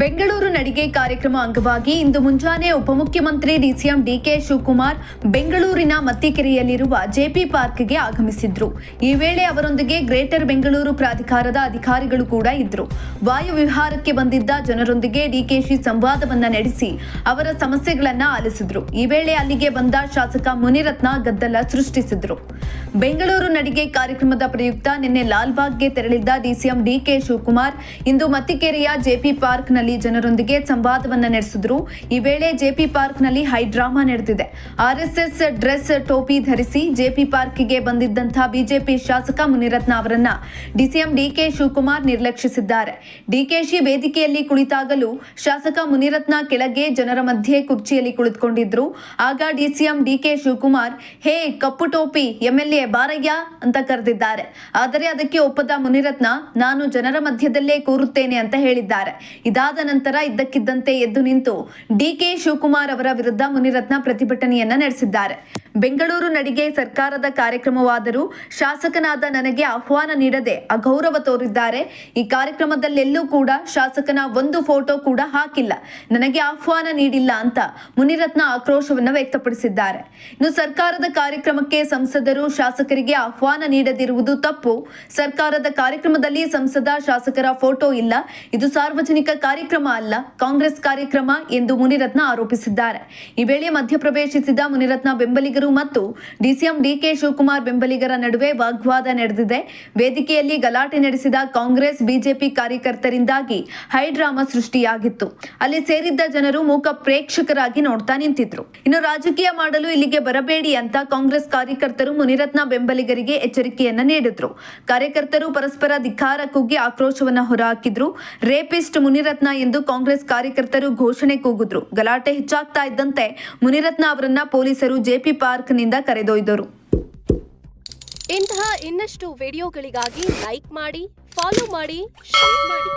ಬೆಂಗಳೂರು ನಡಿಗೆ ಕಾರ್ಯಕ್ರಮ ಅಂಗವಾಗಿ ಇಂದು ಮುಂಜಾನೆ ಉಪಮುಖ್ಯಮಂತ್ರಿ ಡಿಸಿಎಂ ಡಿಕೆ ಶಿವಕುಮಾರ್ ಬೆಂಗಳೂರಿನ ಮತ್ತಿಕೆರೆಯಲ್ಲಿರುವ ಜೆಪಿ ಪಾರ್ಕ್ಗೆ ಆಗಮಿಸಿದ್ರು. ಈ ವೇಳೆ ಅವರೊಂದಿಗೆ ಗ್ರೇಟರ್ ಬೆಂಗಳೂರು ಪ್ರಾಧಿಕಾರದ ಅಧಿಕಾರಿಗಳು ಕೂಡ ಇದ್ರು. ವಾಯು ವಿಹಾರಕ್ಕೆ ಬಂದಿದ್ದ ಜನರೊಂದಿಗೆ ಡಿಕೆಶಿ ಸಂವಾದವನ್ನ ನಡೆಸಿ ಅವರ ಸಮಸ್ಯೆಗಳನ್ನ ಆಲಿಸಿದ್ರು. ಈ ವೇಳೆ ಅಲ್ಲಿಗೆ ಬಂದ ಶಾಸಕ ಮುನಿರತ್ನ ಗದ್ದಲ ಸೃಷ್ಟಿಸಿದ್ರು. ಬೆಂಗಳೂರು ನಡಿಗೆ ಕಾರ್ಯಕ್ರಮದ ಪ್ರಯುಕ್ತ ನಿನ್ನೆ ಲಾಲ್ಬಾಗ್ಗೆ ತೆರಳಿದ್ದ ಡಿಸಿಎಂ ಡಿಕೆ ಶಿವಕುಮಾರ್. ಇಂದು ಮತ್ತಿಕೆರೆಯ ಜೆಪಿ ಪಾರ್ಕ್ನಲ್ಲಿ ಜನರೊಂದಿಗೆ ಸಂವಾದವನ್ನ ನಡೆಸಿದ್ರು. ಈ ವೇಳೆ ಜೆಪಿ ಪಾರ್ಕ್ನಲ್ಲಿ ಹೈ ಡ್ರಾಮಾ ನಡೆದಿದೆ. ಆರ್ಎಸ್ಎಸ್ ಡ್ರೆಸ್ ಟೋಪಿ ಧರಿಸಿ ಜೆಪಿ ಪಾರ್ಕ್ಗೆ ಬಂದಿದ್ದಂತಹ ಬಿಜೆಪಿ ಶಾಸಕ ಮುನಿರತ್ನ ಅವರನ್ನ ಡಿಸಿಎಂ ಡಿಕೆ ಶಿವಕುಮಾರ್ ನಿರ್ಲಕ್ಷಿಸಿದ್ದಾರೆ. ಡಿಕೆಶಿ ವೇದಿಕೆಯಲ್ಲಿ ಕುಳಿತಾಗಲೂ ಶಾಸಕ ಮುನಿರತ್ನ ಕೆಳಗೆ ಜನರ ಮಧ್ಯೆ ಕುರ್ಚಿಯಲ್ಲಿ ಕುಳಿತುಕೊಂಡಿದ್ರು. ಆಗ ಡಿಸಿಎಂ ಡಿಕೆ ಶಿವಕುಮಾರ್, ಹೇ ಕಪ್ಪು ಟೋಪಿ, ಎಂಎಲ್ಎ ಬಾರಯ್ಯ ಅಂತ ಕರೆದಿದ್ದಾರೆ. ಆದರೆ ಅದಕ್ಕೆ ಒಪ್ಪದ ಮುನಿರತ್ನ, ನಾನು ಜನರ ಮಧ್ಯದಲ್ಲೇ ಕೂರುತ್ತೇನೆ ಅಂತ ಹೇಳಿದ್ದಾರೆ. ಇದಾದ ನಂತರ ಇದ್ದಕ್ಕಿದ್ದಂತೆ ಎದ್ದು ನಿಂತು ಡಿಕೆ ಶಿವಕುಮಾರ್ ಅವರ ವಿರುದ್ಧ ಮುನಿರತ್ನ ಪ್ರತಿಭಟನೆಯನ್ನ ನಡೆಸಿದ್ದಾರೆ. ಬೆಂಗಳೂರು ನಡಿಗೆ ಸರ್ಕಾರದ ಕಾರ್ಯಕ್ರಮವಾದರೂ ಶಾಸಕನಾದ ನನಗೆ ಆಹ್ವಾನ ನೀಡದೆ ಅಗೌರವ ತೋರಿದ್ದಾರೆ. ಈ ಕಾರ್ಯಕ್ರಮದಲ್ಲೆಲ್ಲೂ ಕೂಡ ಶಾಸಕನ ಒಂದು ಫೋಟೋ ಕೂಡ ಹಾಕಿಲ್ಲ. ನನಗೆ ಆಹ್ವಾನ ನೀಡಿಲ್ಲ ಅಂತ ಮುನಿರತ್ನ ಆಕ್ರೋಶವನ್ನು ವ್ಯಕ್ತಪಡಿಸಿದ್ದಾರೆ. ಇನ್ನು ಸರ್ಕಾರದ ಕಾರ್ಯಕ್ರಮಕ್ಕೆ ಸಂಸದರು ಶಾಸಕರಿಗೆ ಆಹ್ವಾನ ನೀಡದಿರುವುದು ತಪ್ಪು. ಸರ್ಕಾರದ ಕಾರ್ಯಕ್ರಮದಲ್ಲಿ ಸಂಸದ ಶಾಸಕರ ಫೋಟೋ ಇಲ್ಲ. ಇದು ಸಾರ್ವಜನಿಕ ಕಾರ್ಯಕ್ರಮ ಅಲ್ಲ, ಕಾಂಗ್ರೆಸ್ ಕಾರ್ಯಕ್ರಮ ಎಂದು ಮುನಿರತ್ನ ಆರೋಪಿಸಿದ್ದಾರೆ. ಈ ವೇಳೆ ಮಧ್ಯಪ್ರವೇಶಿಸಿದ ಮುನಿರತ್ನ ಬೆಂಬಲಿಗರು ಮತ್ತು ಡಿಸಿಎಂ ಡಿಕೆ ಶಿವಕುಮಾರ್ ಬೆಂಬಲಿಗರ ನಡುವೆ ವಾಗ್ವಾದ ನಡೆದಿದೆ. ವೇದಿಕೆಯಲ್ಲಿ ಗಲಾಟೆ ನಡೆಸಿದ ಕಾಂಗ್ರೆಸ್, ಬಿಜೆಪಿ ಕಾರ್ಯಕರ್ತರಿಂದಾಗಿ ಹೈಡ್ರಾಮಾ ಸೃಷ್ಟಿಯಾಗಿತ್ತು. ಅಲ್ಲಿ ಸೇರಿದ್ದ ಜನರು ಮೂಕ ಪ್ರೇಕ್ಷಕರಾಗಿ ನೋಡ್ತಾ ನಿಂತಿದ್ರು. ಇನ್ನು ರಾಜಕೀಯ ಮಾಡಲು ಇಲ್ಲಿಗೆ ಬರಬೇಡಿ ಅಂತ ಕಾಂಗ್ರೆಸ್ ಕಾರ್ಯಕರ್ತರು ಮುನಿರತ್ನ ಬೆಂಬಲಿಗರಿಗೆ ಎಚ್ಚರಿಕೆಯನ್ನ ನೀಡಿದ್ರು. ಕಾರ್ಯಕರ್ತರು ಪರಸ್ಪರ ಧಿಕ್ಕಾರ ಕುಗ್ಗಿ ಆಕ್ರೋಶವನ್ನ ಹೊರಹಾಕಿದ್ರು. ರೇಪಿಸ್ಟ್ ಮುನಿರತ್ನ ಎಂದು ಕಾಂಗ್ರೆಸ್ ಕಾರ್ಯಕರ್ತರು ಘೋಷಣೆ ಕೂಗಿದ್ರು. ಗಲಾಟೆ ಹೆಚ್ಚಾಗ್ತಾ ಇದ್ದಂತೆ ಮುನಿರತ್ನ ಅವರನ್ನ ಪೊಲೀಸರು ಜೆಪಿ ಪಾರ್ಕ್ನಿಂದ ಕರೆದೊಯ್ದರು. ಇಂತಹ ಇನ್ನಷ್ಟು ವಿಡಿಯೋಗಳಿಗಾಗಿ ಲೈಕ್ ಮಾಡಿ ಫಾಲೋ ಮಾಡಿ ಶೇರ್ ಮಾಡಿ.